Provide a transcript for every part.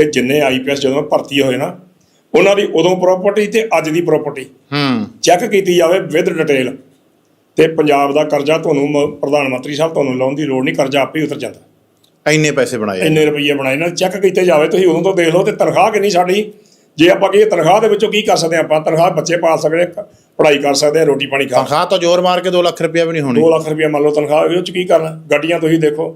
ਕਿ ਜਿੰਨੇ ਆਈਪੀਐਸ ਜਦੋਂ ਭਰਤੀ ਹੋਏ ਨਾ ਉਹਨਾਂ ਦੀ ਉਦੋਂ ਪ੍ਰਾਪਰਟੀ ਤੇ ਅੱਜ ਦੀ ਪ੍ਰਾਪਰਟੀ ਹੂੰ। ਚੈੱਕ ਕੀਤੀ ਜਾਵੇ ਵਿਦ ਡਿਟੇਲ ਤੇ ਪੰਜਾਬ ਦਾ ਕਰਜ਼ਾ ਤੁਹਾਨੂੰ ਪ੍ਰਧਾਨ ਮੰਤਰੀ ਸਾਹਿਬ ਤੁਹਾਨੂੰ ਲਾਉਣ ਦੀ ਲੋੜ ਨਹੀਂ ਕਰਜ਼ਾ ਆਪੇ ਉਤਰ ਜਾਂਦਾ। ਇੰਨੇ ਪੈਸੇ ਬਣਾਏ ਇੰਨੇ ਰੁਪਈਏ ਬਣਾਏ ਨਾ ਚੈੱਕ ਕੀਤੇ ਜਾਵੇ ਤੁਸੀਂ ਉਦੋਂ ਤੋਂ ਦੇਖ ਲਓ ਤੇ ਤਨਖਾਹ ਕਿੰਨੀ ਸਾਡੀ। ਜੇ ਆਪਾਂ ਕਹੀਏ ਤਨਖਾਹ ਦੇ ਵਿੱਚੋਂ ਕੀ ਕਰ ਸਕਦੇ ਆਪਾਂ? ਤਨਖਾਹ ਬੱਚੇ ਪਾਲ ਸਕਦੇ ਪੜ੍ਹਾਈ ਕਰ ਸਕਦੇ ਹਾਂ ਰੋਟੀ ਪਾਣੀ ਖਾ ਤਨਖਾਹ ਤਾਂ ਜ਼ੋਰ ਮਾਰ ਕੇ 2 ਲੱਖ ਰੁਪਇਆ ਵੀ ਨਹੀਂ ਹੋਣੀ। 2 ਲੱਖ ਰੁਪਇਆ ਮੰਨ ਲਓ ਤਨਖਾਹ ਉਹਦੇ ਵਿੱਚ ਕੀ ਕਰਨਾ? ਗੱਡੀਆਂ ਤੁਸੀਂ ਦੇਖੋ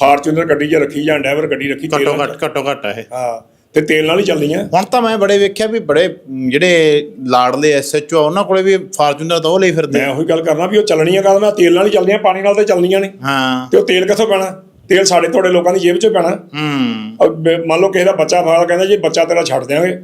ਫਾਰਚੂਨਰ ਗੱਡੀ 'ਚ ਰੱਖੀ ਜਾਂ ਡਰਾਈਵਰ ਗੱਡੀ ਰੱਖੀ ਤੇਲ ਘੱਟੋ ਨਾਲ- ਘੱਟ ਘੱਟੋ ਘੱਟ ਹੈ ਇਹ। ਹਾਂ ਤੇ ਤੇਲ ਨਾਲ ਹੀ ਚੱਲਦੀਆਂ। ਹੁਣ ਤਾਂ ਮੈਂ ਬੜੇ ਵੇਖਿਆ ਵੀ ਬੜੇ ਜਿਹੜੇ ਲਾੜਲੇ ਐਸਐਚਓ ਉਹਨਾਂ ਕੋਲੇ ਵੀ ਫਾਰਚੂਨਰ ਤਾਂ ਉਹ ਲਈ ਫਿਰਦੇ ਮੈਂ ਉਹੀ ਗੱਲ ਕਰਨਾ ਵੀ ਉਹ ਚੱਲਣੀਆਂ ਕਦਮ ਤੇਲ ਨਾਲ ਹੀ ਚੱਲਦੀਆਂ ਪਾਣੀ ਨਾਲ ਤੇ ਚੱਲਣੀਆਂ ਨਹੀਂ ਹਾਂ। ਤੇ ਉਹ ਤੇਲ ਕਿੱਥੋਂ ਪੈਣਾ? ਤੇਲ ਸਾਡੇ ਤੁਹਾਡੇ ਲੋਕਾਂ ਦੀ ਜੇਬ 'ਚੋਂ ਪੈਣਾ। ਹੂੰ। ਅਹ ਬ- ਮੰਨ ਲਓ ਕਿਸੇ ਦਾ ਬੱਚਾ ਫਾਲ ਕਹਿੰਦਾ ਜੀ ਬੱਚਾ ਤੇਰਾ ਛੱਡ ਦਿਆਂਗੇ।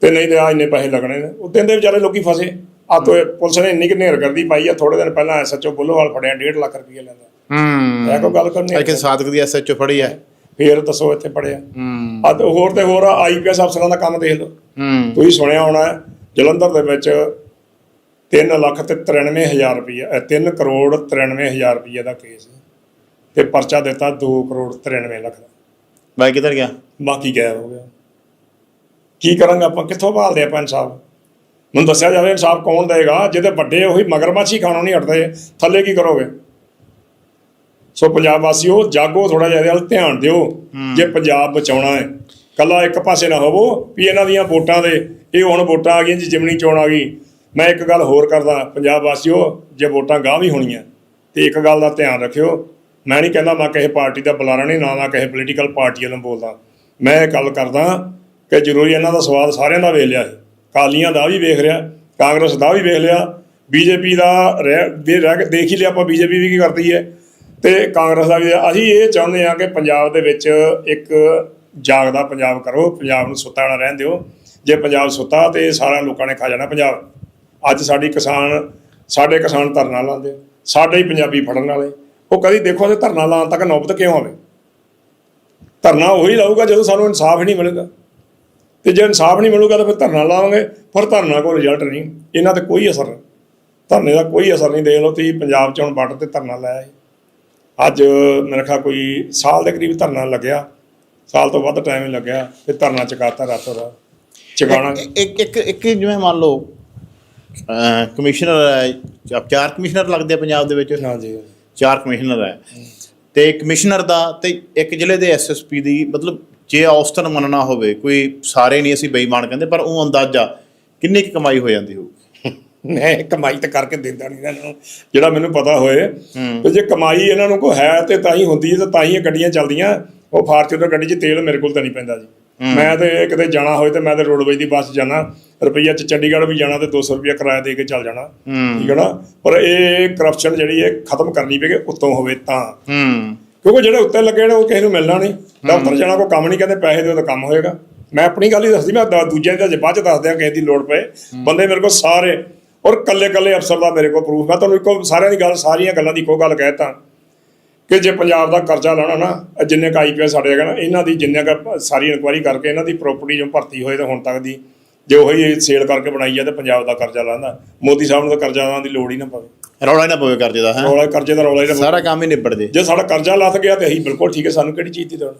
ਤੇ ਨਹੀਂ ਤੇ ਆ ਇੰਨੇ ਪੈਸੇ ਲੱਗਣੇ ਨੇ। ਉਹ ਦਿਨ ਦੇ ਵਿਚਾਰੇ ਲੋਕੀ ਫਸੇ। ਆ ਤੋ ਪੁਲਿਸ ਨੇ ਇੰਨੀ ਕਿ ਨੇਰ ਕਰਦੀ ਪਾਈ ਆ ਥੋੜੇ ਦਿਨ ਪਹਿਲਾਂ ਐਸਐਚਓ ਬੁੱਲੋਵਾਲ ਫੜਿਆ 1.5 ਲੱਖ ਰੁਪਏ ਲੈਂਦਾ। ਹੂੰ। ਇਹ ਕੋਈ ਗੱਲ ਕਰਨੀ ਲੇਕਿਨ ਸਾਦਕ ਦੀ ਐਸਐਚਓ ਫੜੀ ਹੈ। ਫੇਰ ਦੱਸੋ ਇੱਥੇ ਪੜਿਆ ਹੂੰ। ਆ ਤੇ ਹੋਰ ਤੇ ਹੋਰ ਆਈਪੀਐਸ ਅਫਸਰਾਂ ਦਾ ਕੰਮ ਦੇਖ ਲਓ। ਹੂੰ। ਤੁਸੀਂ ਸੁਣਿਆ ਹੋਣਾ ਹੈ, ਜਲੰਧਰ ਦੇ ਵਿੱਚ 3 ਲੱਖ ਤੇ 93 ਹਜ਼ਾਰ ਰੁਪਏ 3 ਕਰੋੜ 93 ਹਜ਼ਾਰ ਰੁਪਏ ਦਾ ਕੇਸ ਹੈ। ਤੇ ਪਰਚਾ ਦਿੱਤਾ 2 ਕਰੋੜ 93 ਲੱਖ ਦਾ। ਬਾਈ ਕਿੱਧਰ ਗਿਆ? ਬਾਕੀ ਗਾਇਬ ਹੋ ਗਿਆ। ਕੀ ਕਰਾਂਗੇ ਆਪਾਂ? ਕਿੱਥੋਂ ਭਾਲਦੇ ਆਪਾਂ ਇਨਸਾਫ ਮੈਨੂੰ ਦੱਸਿਆ ਜਾਵੇ ਇਨਸਾਫ ਕੌਣ ਦੇਗਾ? ਜਿਹਦੇ ਵੱਡੇ ਉਹੀ ਮਗਰਮੱਛ ਹੀ ਖਾਣੋਂ ਨਹੀਂ ਹਟਦੇ। ਥੱਲੇ ਕੀ ਕਰੋਗੇ? ਸੋ ਪੰਜਾਬ ਵਾਸੀਓ ਜਾਗੋ ਥੋੜਾ ਜਿਹਾ ਇਹਦੇ ਵੱਲ ਧਿਆਨ ਦਿਓ ਜੇ ਪੰਜਾਬ ਬਚਾਉਣਾ ਹੈ। ਕੱਲਾ ਇੱਕ ਪਾਸੇ ਨਾ ਹੋਵੋ ਵੀ ਇਹਨਾਂ ਦੀਆਂ ਵੋਟਾਂ ਦੇ ਇਹ ਹੁਣ ਵੋਟਾਂ ਆ ਗਈਆਂ ਜੀ ਜਿਮਣੀ ਚੋਣ ਆ ਗਈ। ਮੈਂ ਇੱਕ ਗੱਲ ਹੋਰ ਕਰਦਾ ਪੰਜਾਬ ਵਾਸੀਓ ਜੇ ਵੋਟਾਂ ਗਾਂ ਵੀ ਹੋਣੀਆਂ ਤੇ ਇੱਕ ਗੱਲ ਦਾ ਧਿਆਨ ਰੱਖਿਓ। ਮੈਂ ਨਹੀਂ ਕਹਿੰਦਾ ਮੈਂ ਕਿਸੇ ਪਾਰਟੀ ਦਾ ਬੁਲਾਰਾ ਨਹੀਂ ਨਾ ਮੈਂ ਕਿਸੇ ਪੋਲੀਟੀਕਲ ਪਾਰਟੀ ਵੱਲੋਂ ਬੋਲਦਾ। ਮੈਂ ਇਹ ਗੱਲ ਕਰਦਾ ਕਿ ਜ਼ਰੂਰੀ ਇਹਨਾਂ ਦਾ ਸਵਾਦ ਸਾਰਿਆਂ ਦਾ ਵੇਖ ਲਿਆ ਹੈ। ਕਾਲੀਆਂ ਦਾ ਵੀ ਵੇਖ ਰਿਹਾ ਕਾਂਗਰਸ ਦਾ ਵੀ ਵੇਖ ਲਿਆ ਬੀਜੇਪੀ ਦਾ ਰਹਿ ਦੇਖ ਹੀ ਲਿਆ ਆਪਾਂ ਬੀਜੇਪੀ ਵੀ ਕੀ ਕਰਦੀ ਹੈ? ਤੇ ਕਾਂਗਰਸ ਦਾ ਵੀ ਅਸੀਂ ਇਹ ਚਾਹੁੰਦੇ ਹਾਂ ਕਿ ਪੰਜਾਬ ਦੇ ਵਿੱਚ ਇੱਕ ਜਾਗਦਾ ਪੰਜਾਬ ਕਰੋ, ਪੰਜਾਬ ਨੂੰ ਸੁੱਤਾ ਨਾ ਰਹਿਣ ਦਿਓ। ਜੇ ਪੰਜਾਬ ਸੁੱਤਾ ਤੇ ਸਾਰਿਆਂ ਲੋਕਾਂ ਨੇ ਖਾ ਜਾਣਾ ਪੰਜਾਬ। ਅੱਜ ਸਾਡੀ ਕਿਸਾਨ, ਸਾਡੇ ਕਿਸਾਨ ਧਰਨਾ ਲਾਉਂਦੇ ਸਾਡੇ ਹੀ ਪੰਜਾਬੀ ਫੜਨ ਵਾਲੇ। ਉਹ ਕਦੀ ਦੇਖੋ ਤੇ ਧਰਨਾ ਲਾਉਣ ਤੱਕ ਨੌਬਤ ਕਿਉਂ ਆਵੇ? ਧਰਨਾ ਉਹੀ ਲਾਊਗਾ ਜਦੋਂ ਸਾਨੂੰ ਇਨਸਾਫ ਹੀ ਨਹੀਂ ਮਿਲੇਗਾ। ਤੇ ਜੇ ਇਨਸਾਫ ਨਹੀਂ ਮਿਲੂਗਾ ਤਾਂ ਫਿਰ ਧਰਨਾ ਲਾਵਾਂਗੇ, ਪਰ ਧਰਨਾ ਕੋਈ ਰਿਜ਼ਲਟ ਨਹੀਂ। ਇਹਨਾਂ ਤੇ ਕੋਈ ਅਸਰ, ਧਰਨੇ ਦਾ ਕੋਈ ਅਸਰ ਨਹੀਂ। ਦੇਖ ਲਓ ਤੁਸੀਂ ਪੰਜਾਬ 'ਚ ਹੁਣ ਬਾਰਡਰ ਤੇ ਧਰਨਾ ਲਾਇਆ ਹੈ ਅੱਜ ਮੇਰੇ ਖਿਆਲ ਕੋਈ ਸਾਲ ਦੇ ਕਰੀਬ ਧਰਨਾ ਲੱਗਿਆ। ਸਾਲ ਤੋਂ ਵੱਧ ਟਾਈਮ ਹੀ ਲੱਗਿਆ। ਤੇ ਧਰਨਾ ਚੁਕਾਤਾ ਰਾਤੋਂ ਰਾਤ ਚੁਕਾਉਣਾ ਇੱਕ ਇੱਕ ਇੱਕ ਜਿਵੇਂ ਮੰਨ ਲਓ ਕਮਿਸ਼ਨਰ ਚਾਰ ਕਮਿਸ਼ਨਰ ਲੱਗਦੇ ਪੰਜਾਬ ਦੇ ਵਿੱਚ। ਹਾਂਜੀ। ਚਾਰ ਕਮਿਸ਼ਨਰ ਹੈ। ਤੇ ਕਮਿਸ਼ਨਰ ਦਾ ਤੇ ਇੱਕ ਜ਼ਿਲ੍ਹੇ ਦੇ ਐਸਐਸਪੀ ਦੀ ਮਤਲਬ ਜੇ ਔਸਤਨ ਮੰਨਣਾ ਹੋਵੇ ਕੋਈ ਸਾਰੇ ਨਹੀਂ ਅਸੀਂ ਬੇਈਮਾਨ ਕਹਿੰਦੇ ਪਰ ਉਹ ਅੰਦਾਜ਼ਾ ਕਿੰਨੀ ਕੁ ਕਮਾਈ ਹੋ ਜਾਂਦੀ ਹੋਊ? ਮੈਂ ਕਮਾਈ ਤਾਂ ਕਰਕੇ ਦਿੰਦਾ ਨਹੀਂ ਇਹਨਾਂ ਨੂੰ ਜਿਹੜਾ ਮੈਨੂੰ ਪਤਾ ਹੋਏ। ਤੇ ਜੇ ਕਮਾਈ ਇਹਨਾਂ ਨੂੰ ਕੋਈ ਹੈ ਤੇ ਤਾਂ ਹੀ ਹੁੰਦੀ ਹੈ ਤੇ ਤਾਂ ਹੀ ਇਹ ਗੱਡੀਆਂ ਚੱਲਦੀਆਂ। ਉਹ ਫਾਰਚੂਨਰ ਗੱਡੀ 'ਚ ਤੇਲ ਮੇਰੇ ਕੋਲ ਤਾਂ ਨਹੀਂ ਪੈਂਦਾ ਜੀ। ਮੈਂ ਤੇ ਕਿਤੇ ਜਾਣਾ ਹੋਏ ਤੇ ਮੈਂ ਤੇ ਰੋਡਵੇਜ ਦੀ ਬੱਸ ਜਾਣਾ। ਰੁਪਈਆ ਚ ਚੰਡੀਗੜ੍ਹ ਵੀ ਜਾਣਾ ਤੇ 200 ਰੁਪਈਆ ਕਿਰਾਇਆ ਦੇ ਕੇ ਚੱਲ ਜਾਣਾ। ਠੀਕ ਹੈ ਨਾ? ਪਰ ਇਹ ਕਰਪਸ਼ਨ ਜਿਹੜੀ ਹੈ ਖਤਮ ਕਰਨੀ ਪਏਗੀ ਉੱਤੋਂ ਹੋਵੇ ਤਾਂ। ਕਿਉਂਕਿ ਜਿਹੜੇ ਉੱਤੇ ਲੱਗੇ ਨੇ ਉਹ ਕਿਸੇ ਨੂੰ ਮਿਲਣਾ ਨਹੀਂ। ਦਫ਼ਤਰ ਜਾਣਾ ਕੋਈ ਕੰਮ ਨਹੀਂ ਕਹਿੰਦੇ ਪੈਸੇ ਦਿਓ ਤਾਂ ਕੰਮ ਹੋਏਗਾ। ਮੈਂ ਆਪਣੀ ਗੱਲ ਹੀ ਦੱਸਦੀ ਮੈਂ ਦੂਜਿਆਂ ਦੀ ਤਾਂ ਬਾਅਦ ਚ ਦੱਸਦਿਆਂ ਕਿਸੇ ਦੀ ਲੋੜ ਪਏ। ਬੰਦੇ ਮੇਰੇ ਕੋਲ ਸਾਰੇ ਔਰ ਕੱਲੇ ਕੱਲੇ ਅਫਸਰ ਦਾ ਮੇਰੇ ਕੋਲ ਪ੍ਰੂਫ ਮੈਂ ਤੁਹਾਨੂੰ ਇੱਕੋ ਸਾਰਿਆਂ ਦੀ ਗੱਲ ਸਾਰੀਆਂ ਗੱਲਾਂ ਦੀ ਇੱਕੋ ਗੱਲ ਕਹਿਤਾ ਕਿ ਜੇ ਪੰਜਾਬ ਦਾ ਕਰਜ਼ਾ ਲਾਉਣਾ ਨਾ ਜਿੰਨੇ ਕ ਆਈਪੀਐਸ ਸਾਡੇ ਹੈਗਾ ਨਾ ਇਹਨਾਂ ਦੀ ਜਿੰਨੇ ਕ ਸਾਰੀ ਇਨਕੁਆਇਰੀ ਕਰਕੇ ਇਹਨਾਂ ਦੀ ਪ੍ਰਾਪਰਟੀ ਜੋ ਭਰਤੀ ਹੋਏ ਤੇ ਹੁਣ ਤੱਕ ਦੀ ਜੇ ਉਹੀ ਸੇਲ ਕਰਕੇ ਬਣਾਈ ਆ ਤੇ ਪੰਜਾਬ ਦਾ ਕਰਜ਼ਾ ਲਾਉਂਦਾ ਮੋਦੀ ਸਾਹਿਬ ਨੂੰ ਤਾਂ ਕਰਜ਼ਾ ਲਾਉਣ ਦੀ ਲੋੜ ਹੀ ਨਾ ਪਵੇ। ਰੌਲਾ ਹੀ ਨਾ ਪਵੇ ਕਰਜ਼ੇ ਦਾ ਹੈ? ਰੌਲਾ ਕਰਜ਼ੇ ਦਾ ਰੌਲਾ ਹੀ ਨਾ ਪਵੇ। ਸਾਰਾ ਕੰਮ ਹੀ ਨਿਬੜ ਜੇ ਜੇ ਸਾਡਾ ਕਰਜ਼ਾ ਲੱਥ ਗਿਆ ਤੇ ਅਸੀਂ ਬਿਲਕੁਲ ਠੀਕ ਹੈ ਸਾਨੂੰ ਕਿਹੜੀ ਚੀਜ਼ ਦੀ ਲੋੜ?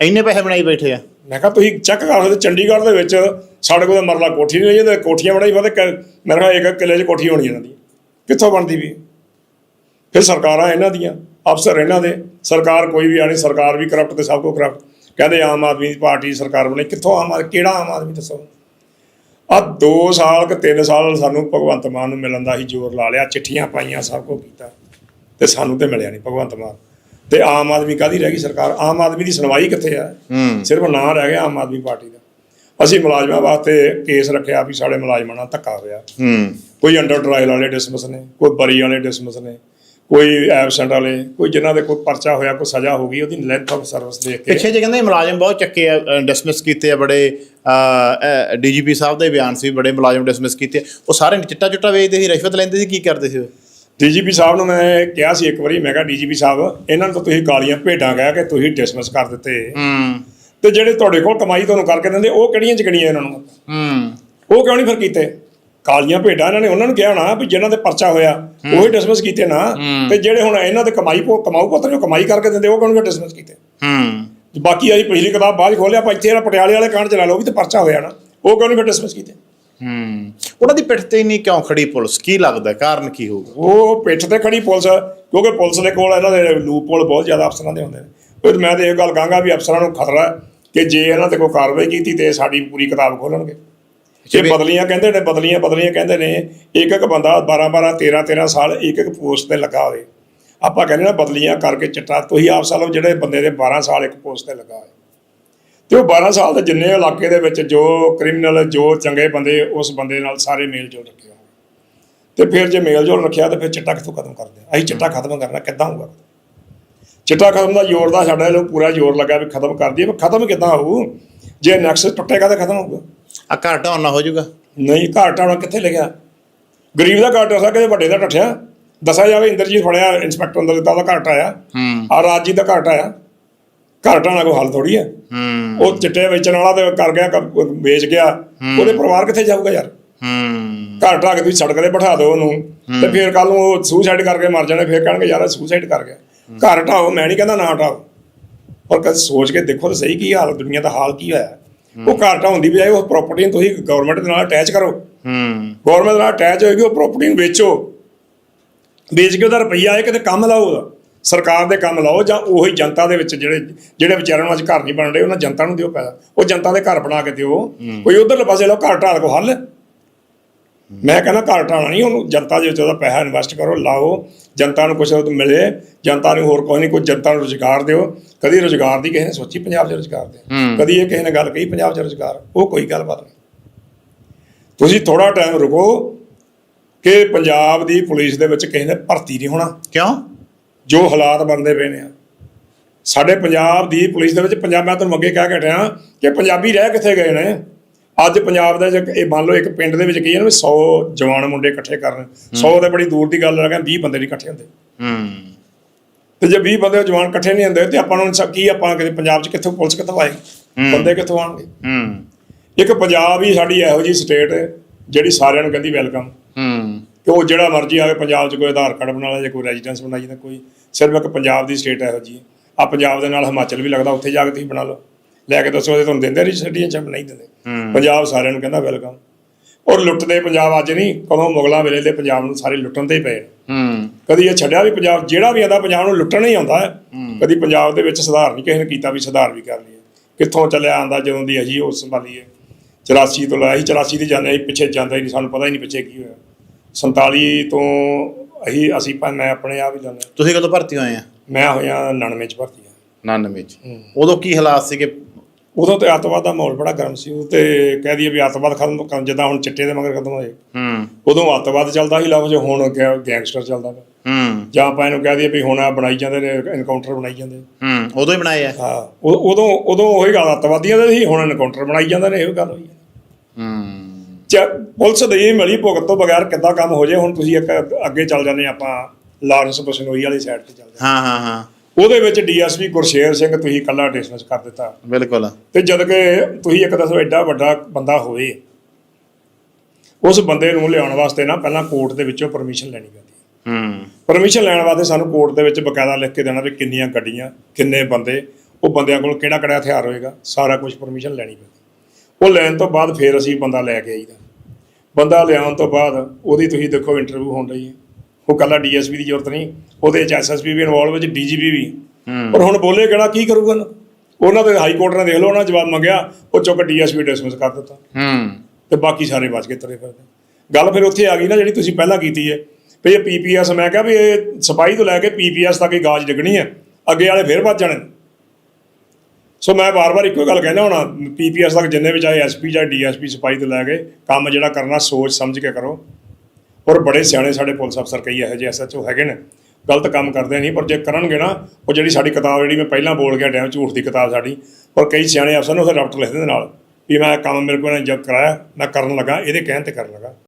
ਇੰਨੇ ਪੈਸੇ ਬਣਾਈ ਬੈਠੇ ਆ। ਮੈਂ ਕਿਹਾ ਤੁਸੀਂ ਚੈੱਕ ਕਰ ਸਕਦੇ ਚੰਡੀਗੜ੍ਹ ਦੇ ਵਿੱਚ ਸਾਡੇ ਕੋਲ ਮਰਲਾ ਕੋਠੀ ਨਹੀਂ ਰਹੀ ਤੇ ਕੋਠੀਆਂ ਬਣਾਈ ਫਤੇ ਮੇਰੇ ਖਿਆਲ ਇੱਕ ਕਿੱਲੇ 'ਚ ਕੋਠੀ ਹੋਣੀ ਇਹਨਾਂ ਦੀ ਕਿੱਥੋਂ ਬਣਦੀ ਵੀ? ਫਿਰ ਸਰਕਾਰਾਂ ਇਹਨਾਂ ਦੀਆਂ, ਅਫਸਰ ਇਹਨਾਂ ਦੇ, ਸਰਕਾਰ ਕੋਈ ਵੀ ਆਣੀ, ਸਰਕਾਰ ਵੀ ਕਰਪਟ ਤੇ ਸਭ ਕੋ ਕਰਪਟ ਕਹਿੰਦੇ ਆਮ ਆਦਮੀ ਦੀ ਪਾਰਟੀ ਸਰਕਾਰ ਬਣੇ ਕਿੱਥੋਂ ਆਮ ਆਦਮੀ, ਕਿਹੜਾ ਆਮ ਆਦਮੀ ਦੱਸੋ? ਆ 2 ਸਾਲ ਕਿ 3 ਸਾਲ ਸਾਨੂੰ ਭਗਵੰਤ ਮਾਨ ਨੂੰ ਮਿਲਣ ਦਾ ਹੀ ਜ਼ੋਰ ਲਾ ਲਿਆ, ਚਿੱਠੀਆਂ ਪਾਈਆਂ, ਸਭ ਕੁਝ ਕੀਤਾ। ਤੇ ਸਾਨੂੰ ਤੇ ਮਿਲਿਆ ਨਹੀਂ ਭਗਵੰਤ ਮਾਨ। ਤੇ ਆਮ ਆਦਮੀ ਕਾਦੀ ਰਹਿ ਗਈ ਸਰਕਾਰ? ਆਮ ਆਦਮੀ ਦੀ ਸੁਣਵਾਈ ਕਿੱਥੇ ਆ? ਸਿਰਫ ਨਾਂ ਰਹਿ ਗਿਆ ਆਮ ਆਦਮੀ ਪਾਰਟੀ ਦਾ। ਅਸੀਂ ਮੁਲਾਜ਼ਮਾਂ ਵਾਸਤੇ ਕੇਸ ਰੱਖਿਆ ਵੀ ਸਾਡੇ ਮੁਲਾਜ਼ਮਾਂ ਨਾਲ ਧੱਕਾ ਹੋਇਆ। ਕੋਈ ਅੰਡਰ ਟਰਾਇਲ ਵਾਲੇ ਡਿਸਮਿਸ ਨੇ ਕੋਈ ਬਰੀ ਵਾਲੇ ਡਿਸਮਿਸ ਨੇ ਕੋਈ ਐਬਸੈਂਟ ਵਾਲੇ ਕੋਈ ਜਿਨ੍ਹਾਂ ਦੇ ਕੋਈ ਪਰਚਾ ਹੋਇਆ ਕੋਈ ਸਜ਼ਾ ਹੋ ਗਈ ਉਹਦੀ ਲੈਂਥ ਆਫ ਸਰਵਿਸ ਦੇਖ ਕੇ। ਪਿੱਛੇ ਜੇ ਕਹਿੰਦੇ ਮੁਲਾਜ਼ਮ ਬਹੁਤ ਚੱਕੇ ਆ ਡਿਸਮਿਸ ਕੀਤੇ ਆ ਬੜੇ ਡੀਜੀਪੀ ਸਾਹਿਬ ਦੇ ਬਿਆਨ ਸੀ ਬੜੇ ਮੁਲਾਜ਼ਮ ਡਿਸਮਿਸ ਕੀਤੇ। ਉਹ ਸਾਰੇ ਚਿੱਟਾ ਚੁੱਟਾ ਵੇਚਦੇ ਸੀ ਰਿਸ਼ਵਤ ਲੈਂਦੇ ਸੀ ਕੀ ਕਰਦੇ ਸੀ ਉਹ? ਡੀਜੀਪੀ ਸਾਹਿਬ ਨੂੰ ਮੈਂ ਕਿਹਾ ਸੀ ਇੱਕ ਵਾਰੀ ਮੈਂ ਕਿਹਾ ਡੀਜੀਪੀ ਸਾਹਿਬ ਇਹਨਾਂ ਨੂੰ ਤਾਂ ਤੁਸੀਂ ਕਾਲੀਆਂ ਭੇਡਾਂ ਕਹਿ ਕੇ ਤੁਸੀਂ ਡਿਸਮਿਸ ਕਰ ਦਿੱਤੇ। ਹੂੰ। ਤੇ ਜਿਹੜੇ ਤੁਹਾਡੇ ਕੋਲ ਕਮਾਈ ਤੁਹਾਨੂੰ ਕਰਕੇ ਦਿੰਦੇ ਉਹ ਕਿਹੜੀਆਂ ਚਗਣੀਆਂ ਇਹਨਾਂ ਨੂੰ? ਹੂੰ। ਉਹ ਕਿਉਂ ਨਹੀਂ ਫਿਰ ਕੀਤੇ? ਕਾਲੀਆਂ ਭੇਡਾਂ ਇਹਨਾਂ ਨੇ ਉਹਨਾਂ ਨੂੰ ਕਿਹਾ ਨਾ ਵੀ ਜਿਨ੍ਹਾਂ ਦੇ ਪਰਚਾ ਹੋਇਆ ਉਹੀ ਡਿਸਮਿਸ ਕੀਤੇ ਨਾ। ਤੇ ਜਿਹੜੇ ਹੁਣ ਇਹਨਾਂ ਦੇ ਕਮਾਈ ਪੋ ਕਮਾਊ ਪੱਤਰ ਜੋ ਕਮਾਈ ਕਰਕੇ ਦਿੰਦੇ ਉਹ ਕਿਉਂ ਨਹੀਂ ਡਿਸਮਿਸ ਕੀਤੇ? ਹੂੰ। ਬਾਕੀ ਆਈ ਪਿਛਲੀ ਕਿਤਾਬ ਬਾਅਦ ਖੋਲਿਆ ਆਪਾਂ ਇੱਥੇ ਜਿਹੜਾ ਪਟਿਆਲੇ ਵਾਲੇ ਕਾਂਡ ਚਲਾ ਲਓ ਵੀ ਤੇ ਪਰਚਾ ਹੋਇਆ ਨਾ। ਉਹ ਕਿਉਂ ਨਹੀਂ ਫਿਰ ਡਿਸਮਿਸ ਕੀਤੇ? ਹੂੰ। ਉਹਨਾਂ ਦੀ ਪਿੱਠ ਤੇ ਨਹੀਂ ਕਿਉਂ ਖੜੀ ਪੁਲਿਸ? ਕੀ ਲੱਗਦਾ ਕਾਰਨ ਕੀ ਹੋਊਗਾ? ਉਹ ਪਿੱਠ ਤੇ ਖੜੀ ਪੁਲਿਸ ਕਿਉਂਕਿ ਪੁਲਿਸ ਦੇ ਕੋਲ ਇਹਨਾਂ ਦੇ ਲੂਪ ਹੋਲ ਬਹੁਤ ਜ਼ਿਆਦਾ ਅਫਸਰਾਂ ਦੇ ਹੁੰਦੇ ਨੇ। ਉਹ ਮੈਂ ਤੇ ਇਹ ਗੱਲ ਕਹਾਂਗਾ ਵੀ ਅਫਸਰਾਂ ਨੂੰ ਖਤਰਾ ਹੈ ਕਿ ਜੇ ਇਹਨਾਂ ਤੇ ਕੋਈ ਕਾਰਵਾਈ ਕੀਤੀ ਤੇ ਸਾਡੀ ਪੂਰੀ ਕਿਤਾਬ ਖੋਲਣਗੇ। ਇਹ ਬਦਲੀਆਂ ਕਹਿੰਦੇ ਨੇ ਬਦਲੀਆਂ ਬਦਲੀਆਂ ਕਹਿੰਦੇ ਨੇ ਇੱਕ ਇੱਕ ਬੰਦਾ 12 12 13 13 ਸਾਲ ਇੱਕ ਇੱਕ ਪੋਸਟ ਤੇ ਲੱਗਾ ਹੋਵੇ। ਆਪਾਂ ਕਹਿੰਦੇ ਨਾ ਬਦਲੀਆਂ ਕਰਕੇ ਚਿੱਟਾ ਤੁਸੀਂ ਆਪ ਸਾਲੋ ਜਿਹੜੇ ਬੰਦੇ ਦੇ 12 ਸਾਲ ਇੱਕ ਪੋਸਟ ਤੇ ਲੱਗਾ ਹੋਵੇ ਤੇ ਉਹ 12 ਸਾਲ ਦੇ ਜਿੰਨੇ ਇਲਾਕੇ ਦੇ ਵਿੱਚ ਜੋ ਕ੍ਰਿਮੀਨਲ ਜੋ ਚੰਗੇ ਬੰਦੇ ਉਸ ਬੰਦੇ ਨਾਲ ਸਾਰੇ ਮੇਲ ਜੋਲ ਰੱਖੇ ਹੋਣ ਤੇ ਫਿਰ ਜੇ ਮੇਲ ਜੋਲ ਰੱਖਿਆ ਤੇ ਫਿਰ ਚਿੱਟਾ ਕਿੱਥੋਂ ਖਤਮ ਕਰਦੇ ਅਸੀਂ ਚਿੱਟਾ ਖਤਮ ਕਰਨਾ ਕਿੱਦਾਂ ਹੋਊਗਾ? ਚਿੱਟਾ ਖਤਮ ਦਾ ਜ਼ੋਰ ਦਾ ਸਾਡਾ ਲੋ ਪੂਰਾ ਜ਼ੋਰ ਲੱਗਾ ਵੀ ਖਤਮ ਕਰ ਦਈਏ ਪਰ ਖਤਮ ਕਿੱਦਾਂ ਹੋਊ? ਜੇ ਨੈਕਸਸ ਟੁੱਟੇਗਾ ਤਾਂ ਖਤਮ ਹੋਊਗਾ। ਆ ਘਰ ਢਾਉਣਾ ਹੋ ਜਾਊਗਾ? ਨਹੀਂ ਘਰ ਟਾਉਣਾ ਕਿੱਥੇ ਲਿਖਿਆ? ਗਰੀਬ ਦਾ ਘਰ ਟੱਸਾ ਕਿਸੇ ਵੱਡੇ ਦਾ ਟੱਠਿਆ ਦੱਸਿਆ ਜਾਵੇ ਇੰਦਰਜੀਤ ਫੜਿਆ ਇੰਸਪੈਕਟਰ ਅੰਦਰ ਦਿੱਤਾ ਉਹਦਾ ਘਰ ਆਇਆ ਹੂੰ। ਆ ਰਾਜਜੀਤ ਦਾ ਘਰ ਆਇਆ ਘਰ ਟਾਉਣਾ ਕੋਈ ਹੱਲ ਥੋੜੀ ਹੈ। ਹੂੰ। ਉਹ ਚਿੱਟੇ ਵੇਚਣ ਵਾਲਾ ਤੇ ਕਰ ਗਿਆ ਕ- ਵੇਚ ਗਿਆ ਉਹਦੇ ਪਰਿਵਾਰ ਕਿੱਥੇ ਜਾਊਗਾ ਯਾਰ? ਹੂੰ। ਘਰ ਢਾ ਕੇ ਤੁਸੀਂ ਸੜਕ ਤੇ ਬਿਠਾ ਦਿਓ ਉਹਨੂੰ। ਤੇ ਫਿਰ ਕੱਲ ਨੂੰ ਉਹ ਸੁਸਾਈਡ ਕਰਕੇ ਮਰ ਜਾਣੇ ਫਿਰ ਕਹਿਣਗੇ ਯਾਰ ਸੁਸਾਈਡ ਕਰ ਗਿਆ। ਘਰ ਢਾਓ ਮੈਂ ਨਹੀਂ ਕਹਿੰਦਾ ਨਾ ਢਾਓ ਪਰ ਕਦੇ ਸੋਚ ਕੇ ਦੇਖੋ ਤਾਂ ਸਹੀ ਕੀ ਹਾਲ ਦੁਨੀਆ ਦਾ ਹਾਲ ਕੀ ਹੋਇਆ। ਉਹ ਘਰ ਢਾਉਣ ਦੀ ਬਜਾਏ ਉਹ ਪ੍ਰਾਪਰਟੀ ਨੂੰ ਤੁਸੀਂ ਗਵਰਨਮੈਂਟ ਦੇ ਨਾਲ ਅਟੈਚ ਕਰੋ। ਹੂੰ। ਗਵਰਨਮੈਂਟ ਨਾਲ ਅਟੈਚ ਹੋਏਗੀ ਉਹ ਪ੍ਰਾਪਰਟੀ ਨੂੰ ਵੇਚੋ। ਵੇਚ ਕੇ ਉਹਦਾ ਰੁਪਈਆ ਆਏ ਕਿਤੇ ਕੰਮ ਲਾਓ ਉਹਦਾ ਸਰਕਾਰ ਦੇ ਕੰਮ ਲਾਓ ਜਾਂ ਉਹੀ ਜਨਤਾ ਦੇ ਵਿੱਚ ਜਿਹੜੇ ਜਿਹੜੇ ਵਿਚਾਰਿਆਂ ਨੂੰ ਅੱਜ ਘਰ ਨਹੀਂ ਬਣ ਰਹੇ ਉਹਨਾਂ ਜਨਤਾ ਨੂੰ ਦਿਓ ਪੈਸਾ। ਉਹ ਜਨਤਾ ਦੇ ਘਰ ਬਣਾ ਕੇ ਦਿਓ। ਕੋਈ ਉਧਰਲੇ ਪਾਸੇ ਲਓ ਘਰ ਢਾਲ ਕੋ ਹੱਲ। ਮੈਂ ਕਹਿੰਦਾ ਘਰ ਢਾਣਾ ਨਹੀਂ ਉਹਨੂੰ ਜਨਤਾ ਦੇ ਵਿੱਚ ਉਹਦਾ ਪੈਸਾ ਇਨਵੈਸਟ ਕਰੋ ਲਾਓ। ਜਨਤਾ ਨੂੰ ਕੁਝ ਮਿਲੇ। ਜਨਤਾ ਨੂੰ ਹੋਰ ਕੋਈ ਨਹੀਂ ਕੋਈ ਜਨਤਾ ਨੂੰ ਰੁਜ਼ਗਾਰ ਦਿਓ। ਕਦੀ ਰੁਜ਼ਗਾਰ ਦੀ ਕਿਸੇ ਨੇ ਸੋਚੀ ਪੰਜਾਬ 'ਚ ਰੁਜ਼ਗਾਰ ਦੇ। ਕਦੀ ਇਹ ਕਿਸੇ ਨੇ ਗੱਲ ਕਹੀ ਪੰਜਾਬ 'ਚ ਰੁਜ਼ਗਾਰ। ਉਹ ਕੋਈ ਗੱਲਬਾਤ ਨਹੀਂ। ਤੁਸੀਂ ਥੋੜਾ ਟਾਈਮ ਰੁਕੋ ਕਿ ਪੰਜਾਬ ਦੀ ਪੁਲਿਸ ਦੇ ਵਿੱਚ ਕਿਸੇ ਨੇ ਭਰਤੀ ਨਹੀਂ ਹੋਣਾ। ਕਿਉਂ? ਜੋ ਹਾਲਾਤ ਬਣਦੇ ਪਏ ਨੇ ਸਾਡੇ ਪੰਜਾਬ ਦੀ ਪੁਲਿਸ ਦੇ ਵਿੱਚ ਪੰਜਾਬ ਮੈਂ ਤੁਹਾਨੂੰ ਅੱਗੇ ਕਹਿ ਕੇ ਹਟਿਆ ਕਿ ਪੰਜਾਬੀ ਰਹਿ ਕਿੱਥੇ ਗਏ ਨੇ? ਅੱਜ ਪੰਜਾਬ ਦੇ ਵਿੱਚ ਇਹ ਮੰਨ ਲਓ ਇੱਕ ਪਿੰਡ ਦੇ ਵਿੱਚ ਕੀ ਹੈ ਨਾ ਵੀ 100 ਜਵਾਨ ਮੁੰਡੇ ਇਕੱਠੇ ਕਰਨ। 100 ਤੇ ਬੜੀ ਦੂਰ ਦੀ ਗੱਲ ਲੱਗਾ 20 ਬੰਦੇ ਨਹੀਂ ਇਕੱਠੇ ਹੁੰਦੇ। ਹੂੰ। ਤੇ ਜੇ 20 ਬੰਦੇ ਜਵਾਨ ਇਕੱਠੇ ਨਹੀਂ ਹੁੰਦੇ ਤੇ ਆਪਾਂ ਨੂੰ ਕੀ ਆਪਾਂ ਕਿਤੇ ਪੰਜਾਬ 'ਚ ਕਿੱਥੋਂ ਪੁਲਿਸ ਕਿੱਥੋਂ ਆਏਗੀ? ਬੰਦੇ ਕਿੱਥੋਂ ਆਣਗੇ ਹੂੰ। ਇੱਕ ਪੰਜਾਬ ਹੀ ਸਾਡੀ ਇਹੋ ਜੀ ਸਟੇਟ ਹੈ ਜਿਹੜੀ ਸਾਰਿਆਂ ਨੂੰ ਕਹਿੰਦੀ ਵੈਲਕਮ ਹੂੰ। ਕਿ ਉਹ ਜਿਹੜਾ ਮਰਜ਼ੀ ਆਵੇ ਪੰਜਾਬ 'ਚ ਕੋਈ ਆਧਾਰ ਕਾਰਡ ਬਣਾ ਲੇ ਜਾਂ ਕੋਈ ਰੈਜ਼ੀਡੈਂਸ ਬਣਾਈ ਜਾਂਦਾ ਕੋਈ ਸਿਰਫ ਇੱਕ ਪੰਜਾਬ ਦੀ ਸਟੇਟ ਇਹੋ ਜੀ ਆ ਪੰਜਾਬ ਦੇ ਨਾਲ ਹਿਮਾਚਲ ਵੀ ਲੱਗਦਾ ਉੱਥੇ ਜਾ ਕੇ ਤੁਸੀਂ ਬਣਾ ਲਓ। ਲੈ ਕੇ ਦੱਸੋ ਤੁਹਾਨੂੰ ਦਿੰਦੇ ਰਜਿਸਟਰੀਆਂ ਚ ਨਹੀਂ ਦਿੰਦੇ। ਪੰਜਾਬ ਸਾਰਿਆਂ ਨੂੰ ਕਹਿੰਦਾ ਵੈਲਕਮ ਔਰ ਲੁੱਟਦੇ ਪੰਜਾਬ ਅੱਜ ਨਹੀਂ ਕਦੋਂ ਮੁਗਲਾਂ ਵੇਲੇ ਦੇ ਪੰਜਾਬ ਨੂੰ ਸਾਰੇ ਲੁੱਟਣ ਤੇ ਹੀ ਪਏ ਹੂੰ। ਕਦੀ ਇਹ ਛੱਡਿਆ ਵੀ ਪੰਜਾਬ ਜਿਹੜਾ ਵੀ ਆਂਦਾ ਪੰਜਾਬ ਨੂੰ ਲੁੱਟਣ ਹੀ ਆਉਂਦਾ ਹੈ। ਕਦੀ ਪੰਜਾਬ ਦੇ ਵਿੱਚ ਸੁਧਾਰ ਨਹੀਂ ਕਿਸੇ ਨੇ ਕੀਤਾ ਵੀ ਸੁਧਾਰ ਵੀ ਕਰ ਲਈਏ। ਕਿੱਥੋਂ ਚੱਲਿਆ ਆਂਦਾ ਜਦੋਂ ਦੀ ਅਜੀ ਉਸ ਸੰਭਾਲੀਏ। 84 ਤੋਂ ਲਾਇਆ ਸੀ 84 ਦੀ ਜਾਂਦੇ ਪਿੱਛੇ ਜਾਂਦਾ ਹੀ ਨਹੀਂ ਸਾਨੂੰ ਪਤਾ ਹੀ ਨਹੀਂ ਪਿੱਛੇ ਕੀ ਹੋਇਆ। 47 ਤੋਂ ਅਸੀਂ ਅਸੀਂ ਪਰ ਮੈਂ ਆਪਣੇ ਆਪ ਹੀ ਜਾਂਦੇ ਤੁਸੀਂ ਕਦੋਂ ਭਰਤੀ ਹੋਏ ਆ? ਮੈਂ ਹੋਇਆ 99 ਚ ਭਰਤੀ ਆ 99 ਚ। ਉਦੋਂ ਕੀ ਹਾਲਾਤ ਸੀਗੇ? ਉਦੋਂ ਤੇ ਅੱਤਵਾਦ ਦਾ ਮਾਹੌਲ ਬੜਾ ਗਰਮ ਸੀ। ਉਹ ਤੇ ਕਹਿ ਦਈਏ ਵੀ ਅੱਤਵਾਦ ਖਤਮ ਕਰਨ ਜਿੱਦਾਂ ਹੁਣ ਚਿੱਟੇ ਦੇ ਮਗਰ ਖਤਮ ਹੋਏ। ਹੂੰ। ਉਦੋਂ ਅੱਤਵਾਦ ਚੱਲਦਾ ਸੀ ਲਫ਼ਜ਼ ਹੁਣ ਗੈਂਗਸਟਰ ਚੱਲਦਾ ਪਿਆ। ਹੂੰ। ਜਾਂ ਆਪਾਂ ਇਹਨੂੰ ਕਹਿ ਦਈਏ ਵੀ ਹੁਣ ਆ ਬਣਾਈ ਜਾਂਦੇ ਨੇ ਐਨਕਾਊਂਟਰ ਬਣਾਈ ਜਾਂਦੇ ਹੂੰ ਉਦੋਂ ਹੀ ਬਣਾਏ ਆ। ਹਾਂ। ਉਦੋਂ ਉਦੋਂ ਉਹੀ ਗੱਲ ਅੱਤਵਾਦੀਆਂ ਦੇ ਸੀ ਹੁਣ ਐਨਕਾਊਂਟਰ ਬਣਾਈ ਜਾਂਦੇ ਨੇ ਇਹੋ ਗੱਲ ਹੋਈ ਹੈ ਹੂੰ। ਪੁਲਿਸ ਦੀ ਮਿਲੀ ਭੁਗਤ ਤੋਂ ਬਗੈਰ ਕਿੱਦਾਂ ਕੰਮ ਹੋ ਜੇ? ਹੁਣ ਤੁਸੀਂ ਇੱਕ ਅੱਗੇ ਚੱਲ ਜਾਂਦੇ ਆਪਾਂ ਲਾਰੈਂਸ ਬਸਨੋਈ ਵਾਲੀ ਸਾਈਡ ਤੇ ਚੱਲਦੇ ਹਾਂ। ਹਾਂ ਹਾਂ ਉਹਦੇ ਵਿੱਚ ਡੀਐਸਪੀ ਗੁਰਸ਼ੇਰ ਸਿੰਘ ਤੁਸੀਂ ਇਕੱਲਾ ਡਿਸਮਿਸ ਕਰ ਦਿੱਤਾ। ਬਿਲਕੁਲ। ਤੇ ਜਦ ਕਿ ਤੁਸੀਂ ਇੱਕ ਦੱਸੋ ਐਡਾ ਵੱਡਾ ਬੰਦਾ ਹੋਵੇ ਉਸ ਬੰਦੇ ਨੂੰ ਲਿਆਉਣ ਵਾਸਤੇ ਨਾ ਪਹਿਲਾਂ ਕੋਰਟ ਦੇ ਵਿੱਚੋਂ ਪਰਮਿਸ਼ਨ ਲੈਣੀ ਪੈਂਦੀ ਹੈ। ਹੂੰ। ਪਰਮਿਸ਼ਨ ਲੈਣ ਵਾਸਤੇ ਸਾਨੂੰ ਕੋਰਟ ਦੇ ਵਿੱਚ ਬਕਾਇਦਾ ਲਿਖ ਕੇ ਦੇਣਾ ਵੀ ਕਿੰਨੀਆਂ ਗੱਡੀਆਂ ਕਿੰਨੇ ਬੰਦੇ ਉਹ ਬੰਦਿਆਂ ਕੋਲ ਕਿਹੜਾ ਕਿਹੜਾ ਹਥਿਆਰ ਹੋਏਗਾ ਸਾਰਾ ਕੁਝ ਪਰਮਿਸ਼ਨ ਲੈਣੀ ਪੈਂਦੀ ਉਹ ਲੈਣ ਤੋਂ ਬਾਅਦ ਫਿਰ ਅਸੀਂ ਬੰਦਾ ਲੈ ਕੇ ਆਈਦਾ। ਬੰਦਾ ਲਿਆਉਣ ਤੋਂ ਬਾਅਦ ਉਹਦੀ ਤੁਸੀਂ ਦੇਖੋ ਇੰਟਰਵਿਊ ਹੋਣ ਰਹੀ ਹੈ। ਉਹ ਕੱਲਾ ਡੀਐਸਪੀ ਦੀ ਜ਼ਰੂਰਤ ਨਹੀਂ ਉਹਦੇ ਚ ਐਸਐਸਪੀ ਵੀ ਇਨਵੋਲਵ ਵਿੱਚ ਡੀਜੀਪੀ ਵੀ। ਪਰ ਹੁਣ ਬੋਲੇ ਕਿਹੜਾ ਕੀ ਕਰੂਗਾ ਨਾ? ਉਹਨਾਂ ਦੇ ਹਾਈ ਕੋਰਟ ਨੇ ਦੇਖ ਲਓ ਉਹਨਾਂ ਜਵਾਬ ਮੰਗਿਆ ਉਹ ਚੁੱਕ ਡੀਐਸਪੀ ਡਿਸਮਿਸ ਕਰ ਦਿੱਤਾ। ਹੂੰ। ਤੇ ਬਾਕੀ ਸਾਰੇ ਬਚ ਕੇ ਤੁਰੇ ਫਿਰਦੇ। ਗੱਲ ਫਿਰ ਉੱਥੇ ਆ ਗਈ ਨਾ ਜਿਹੜੀ ਤੁਸੀਂ ਪਹਿਲਾਂ ਕੀਤੀ ਹੈ ਵੀ ਇਹ ਪੀਪੀਐਸ ਮੈਂ ਕਿਹਾ ਵੀ ਇਹ ਸਪਾਈ ਤੋਂ ਲੈ ਕੇ ਪੀਪੀਐਸ ਤੱਕ ਹੀ ਗਾਜ ਡਿੱਗਣੀ ਹੈ ਅੱਗੇ ਵਾਲੇ ਫਿਰ ਵੱਜ ਜਾਣੇ ਸੋ ਮੈਂ ਵਾਰ-ਵਾਰ ਇੱਕੋ ਹੀ ਗੱਲ ਕਹਿਣਾ ਹੋਣਾ ਪੀਪੀਐਸ ਤੱਕ ਜਿੰਨੇ ਵੀ ਚਾਹੇ ਐਸਪੀ ਜਾਂ ਡੀਐਸਪੀ ਸਿਪਾਹੀ ਤੋਂ ਲੈ ਕੇ ਕੰਮ ਜਿਹੜਾ ਕਰਨਾ, ਸੋਚ ਸਮਝ ਕੇ ਕਰੋ। ਔਰ ਬੜੇ ਸਿਆਣੇ ਸਾਡੇ ਪੁਲਿਸ ਅਫਸਰ ਕਈ ਇਹੋ ਜਿਹੇ ਐਸਐਚਓ ਹੈਗੇ ਨੇ। ਗਲਤ ਕੰਮ ਕਰਦੇ ਨਹੀਂ, ਪਰ ਜੇ ਕਰਨਗੇ ਨਾ, ਉਹ ਜਿਹੜੀ ਸਾਡੀ ਕਿਤਾਬ ਜਿਹੜੀ ਮੈਂ ਪਹਿਲਾਂ ਬੋਲ ਗਿਆ ਟਾਈਮ ਝੂਠ ਦੀ ਕਿਤਾਬ ਸਾਡੀ, ਔਰ ਕਈ ਸਿਆਣੇ ਅਫਸਰ ਨੇ, ਉਹ ਰਫਟ ਲਿਖਦੇ ਦੇ ਨਾਲ, ਵੀ ਮੈਂ ਕੰਮ ਮੇਰੇ ਕੋਲ ਨੇ ਜਦ ਕਰਾਇਆ, ਮੈਂ ਕਰਨ ਲੱਗਾ, ਇਹਦੇ ਕਹਿਣ ਤੇ ਕਰਨ ਲੱਗਾ।